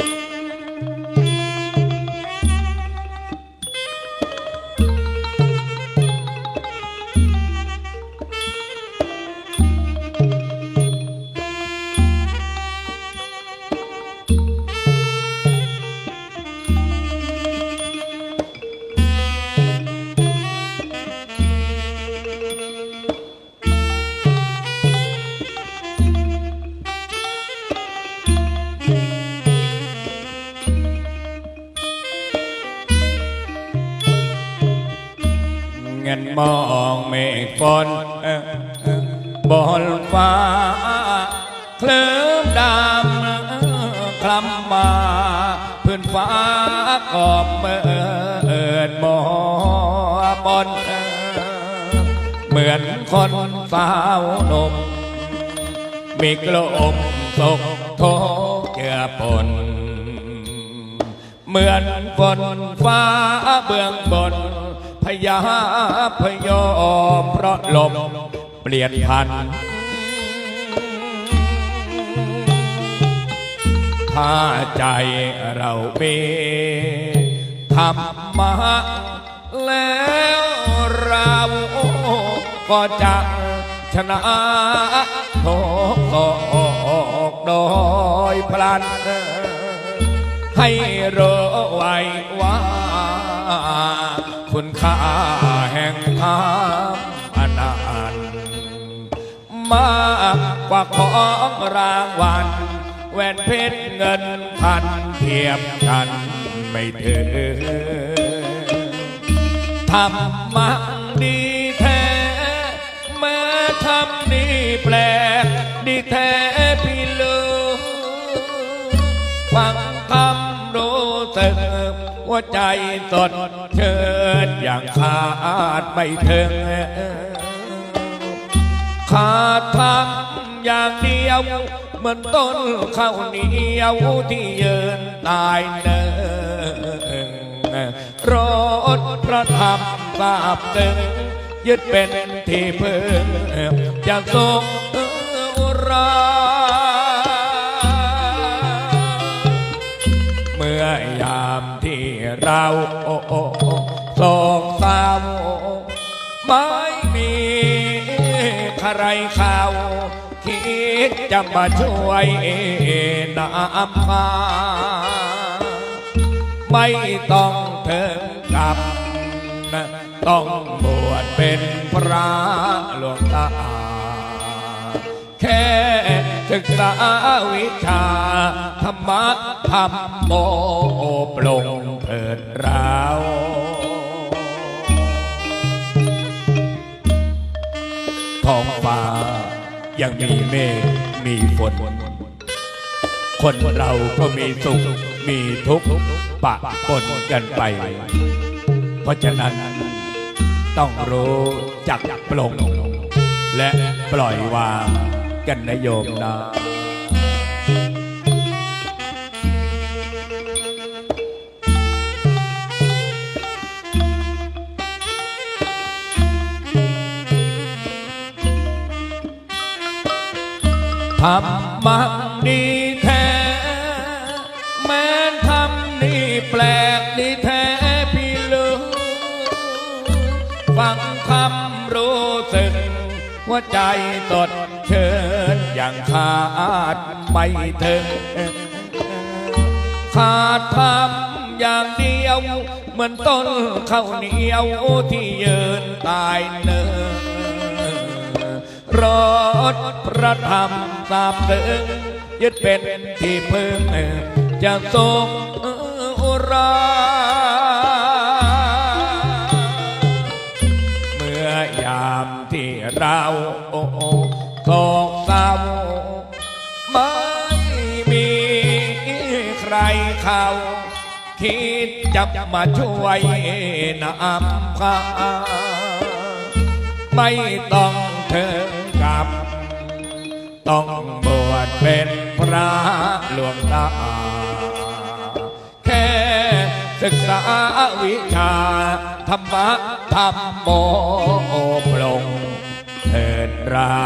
Yeah. มองเมฆฝนเอ่อเอ่อบนฟ้า เคลิ้มดำคลำมาพื้นฟ้ากอบเมิดมอบนเหมือนคนสาวนมมีกลมศกโทเจือปนเหมือนฝนฟ้าเบื้องบน พยาพยอมเพราะลมเปลี่ยนพันถ้าใจเราเมธรรมะแล้วเราก็จะชนะทุกโศกโดยพลันให้รู้ไว้ว่า คุณค่าแห่งธรรมอนันต์มากกว่าของรางวัลแหวนเพชรเงินพันเทียบกันไม่ถึงทำมาดีแท้แม้ทำดีแปล หัวใจสดเชิญอย่างขาดไม่ถึงขาดทำอย่างเดียวเหมือนต้นข้าวเหนียวที่ยืนตายเนิงรถพระธรรมทราบตึงยึดเป็นที่พึ่งจะทรงอุรา เราโอ้โอ้โอ้โศกเศร้าไม่มีใครเข้าคิดจะมาช่วยน้ำพาไม่ต้องถึงกับ ต้องบวชเป็นพระหลวงตา ศึกษาวิชา ธรรมะธรรมโมปลงเถิดเราท้องฟ้ายังมีเมฆมีฝน คนเราก็มีสุข มีทุกข์ปะปนกันไป เพราะฉะนั้นต้องรู้จักปลงและปล่อยวาง กันนะโยมนะทำมังดีแท้ แม้ทำนี่แปลกดีแท้พี่ลูกฟังคำรู้สึก หัวใจสดเชิญอย่างขาดไม่ถึงขาดทำอย่างเดียว เหมือนต้นข้าวเหนียวที่ยืนตายเนินรถพระธรรมสาบถึงยึดเป็นที่พึ่งจะทรงอุรา ยามที่เราโอ้โอ้โศกเศร้าไม่มีใครเขาคิดจะมาช่วยนำพาไม่ต้องถึงกับ ต้องบวชเป็นพระหลวงตา ศึกษาวิชาธรรมะธรรมโมปลงเถิดเรา